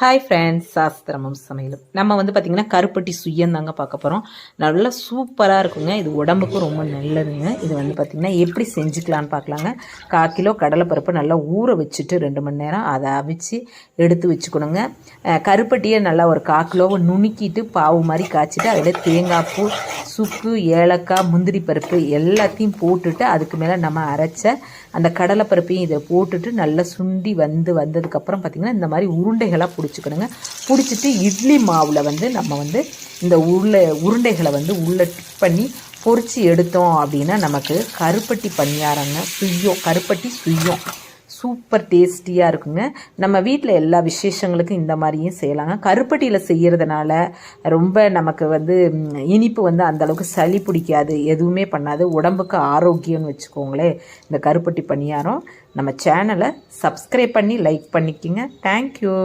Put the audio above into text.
Hi friends சாஸ்திரமும் சமையலும். நம்ம வந்து பார்த்திங்கன்னா கருப்பட்டி சுயம் தாங்க பார்க்க போகிறோம் நல்லா சூப்பராக இருக்குங்க. இது உடம்புக்கும் ரொம்ப நல்லதுங்க. இது வந்து பார்த்திங்கன்னா எப்படி செஞ்சுக்கலான்னு பார்க்கலாங்க. கால் கிலோ கடலைப்பருப்பு நல்லா ஊற வச்சுட்டு ரெண்டு மணி நேரம் அதை அவிச்சு எடுத்து வச்சுக்கணுங்க. கருப்பட்டியை நல்லா ஒரு கால் கிலோவை நுணுக்கிட்டு பாவு மாதிரி காய்ச்சிட்டு அதில் தேங்காய் பூ சுக்கு ஏலக்காய் முந்திரி பருப்பு எல்லாத்தையும் போட்டுட்டு அதுக்கு மேலே நம்ம அரைச்ச அந்த கடலைப்பருப்பையும் இதை போட்டுட்டு நல்லா சுண்டி வந்து வந்ததுக்கப்புறம் பார்த்திங்கன்னா இந்த மாதிரி உருண்டைகளாக பிடிச்சிக்கணுங்க. பிடிச்சிட்டு இட்லி மாவில் வந்து நம்ம வந்து இந்த உருளை உருண்டைகளை வந்து உள்ளே டிப் பண்ணி பொரிச்சு எடுத்தோம் அப்படின்னா நமக்கு கருப்பட்டி பணியாரங்க சுய்யம். கருப்பட்டி சுய்யம். சூப்பர் டேஸ்டியாக இருக்குங்க. நம்ம வீட்டில் எல்லா விசேஷங்களுக்கும் இந்த மாதிரியும் செய்யலாங்க. கருப்பட்டியில் செய்கிறதுனால ரொம்ப நமக்கு வந்து இனிப்பு வந்து அந்தளவுக்கு சளி பிடிக்காது எதுவுமே பண்ணாது. உடம்புக்கு ஆரோக்கியம்னு வச்சுக்கோங்களேன். இந்த கருப்பட்டி பணியாரம் நம்ம சேனலை சப்ஸ்கிரைப் பண்ணி லைக் பண்ணிக்கிங்க. தேங்க்யூ